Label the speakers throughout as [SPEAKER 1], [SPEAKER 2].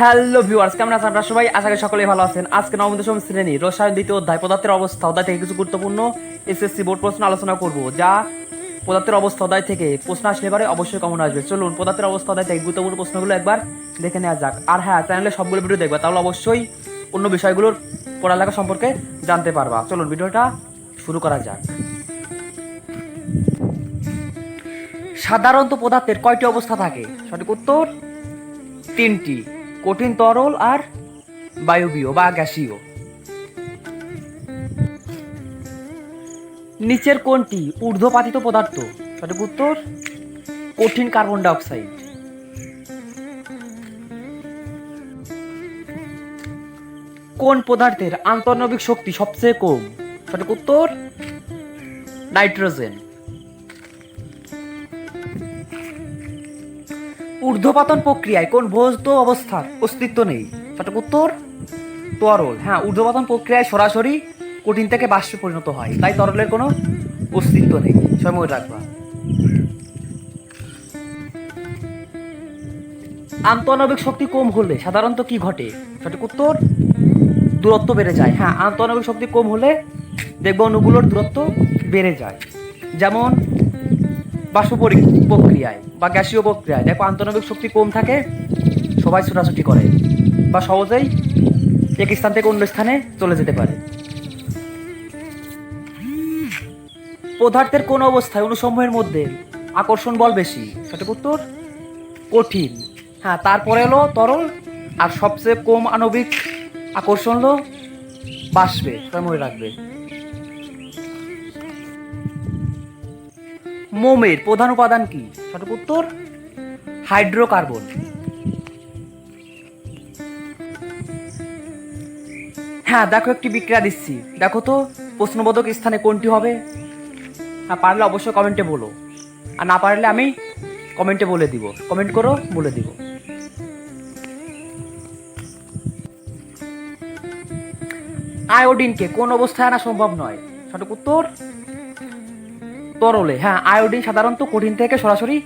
[SPEAKER 1] Hello viewers কেমন আছেন আপনারা সবাই? আশা করি সকলেই ভালো আছেন। আজকে নবম দশম শ্রেণি, রসায়ন দ্বিতীয় অধ্যায়, পদার্থের অবস্থা, অধ্যায় থেকে কিছু গুরুত্বপূর্ণ এসএসসি বোর্ড প্রশ্ন আলোচনা করব, যা পদার্থের অবস্থা অধ্যায় থেকে প্রশ্ন আসলে এবারে অবশ্যই কমন আসবে। চলুন, পদার্থের অবস্থা অধ্যায় থেকে গুরুত্বপূর্ণ প্রশ্নগুলো একবার দেখে নেওয়া যাক। আর হ্যাঁ চ্যানেলে সবগুলো ভিডিও দেখবা, তাহলে অবশ্যই অন্য বিষয়গুলোর পড়ালেখা সম্পর্কে জানতে পারবা। চলুন, ভিডিওটা শুরু করা যাক। সাধারণত পদার্থের কয়টি অবস্থা থাকে? সঠিক উত্তর তিনটি, কঠিন তরল আর বায়বীয় বা গ্যাসীয়। নিচের কোনটি ঊর্ধ্বপাতিত পদার্থ, সঠিক উত্তর? কঠিন কার্বন ডাইঅক্সাইড। কোন পদার্থের আন্তর্নবিক শক্তি সবচেয়ে কম, সঠিক উত্তর? নাইট্রোজেন। ঊর্ধ্বপাতন প্রক্রিয়ায় কোন ভৌত অবস্থার অস্তিত্ব নেই? সঠিক উত্তর? তরল। হ্যাঁ ঊর্ধ্বপাতন প্রক্রিয়ায় সরাসরি কঠিন থেকে বাষ্পে পরিণত হয়, তাই তরলের কোনো অস্তিত্ব নেই। সময় রাখবা। আন্তঃনবিক শক্তি কম হলে সাধারণত কি ঘটে? সঠিক উত্তর, দূরত্ব বেড়ে যায়। হ্যাঁ আন্তঃনবিক শক্তি কম হলে দেখব অণুগুলোর দূরত্ব বেড়ে যায়। যেমন বাষ্প পরি- প্রক্রিয়ায় বা গ্যাসীয় প্রক্রিয়ায়। দেখো, আন্তনবিক শক্তি কম থাকে, সবাই ছোটাছুটি করে। বা সহজেই এক স্থান থেকে অন্য স্থানে চলে যেতে পারে। পদার্থের কোন অবস্থায় অনুসমূহের মধ্যে আকর্ষণ বল বেশি? সঠিক উত্তর? কঠিন। হ্যাঁ তারপরে হলো তরল, আর সবচেয়ে কম আণবিক আকর্ষণ হলো বাষ্পে। সবাই মনে রাখবে মোমের প্রধান উপাদান কি? সঠিক উত্তর, হাইড্রোকার্বন। হ্যাঁ দেখো একটি বিক্রিয়া দিচ্ছি। দেখো তো, প্রশ্নবোধক স্থানে কোনটি হবে? হ্যাঁ পারলে অবশ্যই কমেন্টে বলো। আর না পারলে আমি কমেন্টে বলে দিব। কমেন্ট করো, বলে দিব। আয়োডিনকে কোন অবস্থায় আনা সম্ভব নয়? সঠিক উত্তর তরলে হ্যাঁ আয়োডিন সাধারণত কঠিন থেকে সরাসরি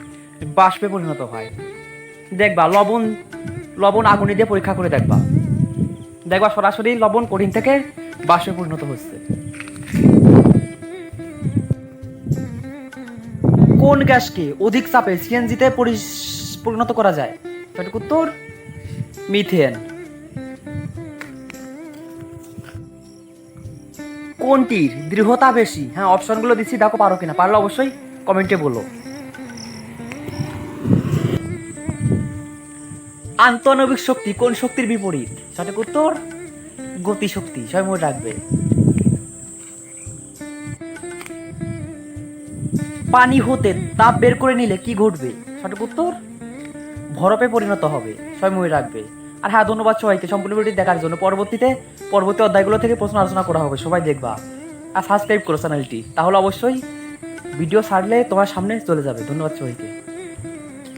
[SPEAKER 1] বাষ্পে পরিণত হয়। দেখবা, লবণ লবণ আগুনে দিয়ে পরীক্ষা করে দেখবা। দেখবা, সরাসরি লবণ কঠিন থেকে বাষ্পে পরিণত হচ্ছে। কোন গ্যাসকে অধিক চাপে সিএনজিতে পরিণত করা যায়? সঠিক উত্তর, মিথেন। কোনটির দৃঢ়তা বেশি। হ্যাঁ অপশনগুলো দিচ্ছি, দেখো পারো কিনা। পারলে অবশ্যই কমেন্টে বলো। আন্তঃনবিক শক্তি কোন শক্তির বিপরীত? সঠিক উত্তর? গতি শক্তি, সবাই মনে রাখবে। পানি হতে তাপ বের করে নিলে কি ঘটবে? সঠিক উত্তর? বরফে পরিণত হবে, সবাই মনে রাখবে। আর হ্যাঁ ধন্যবাদ সবাইকে সম্পূর্ণ ভিডিও দেখার জন্য। পরবর্তীতে, পরবর্তী অধ্যায়গুলো থেকে প্রশ্ন আলোচনা করা হবে, সবাই দেখবা। আর সাবস্ক্রাইব করো চ্যানেলটি তাহলে অবশ্যই ভিডিও ছাড়লে তোমার সামনে চলে যাবে। ধন্যবাদ সবাইকে।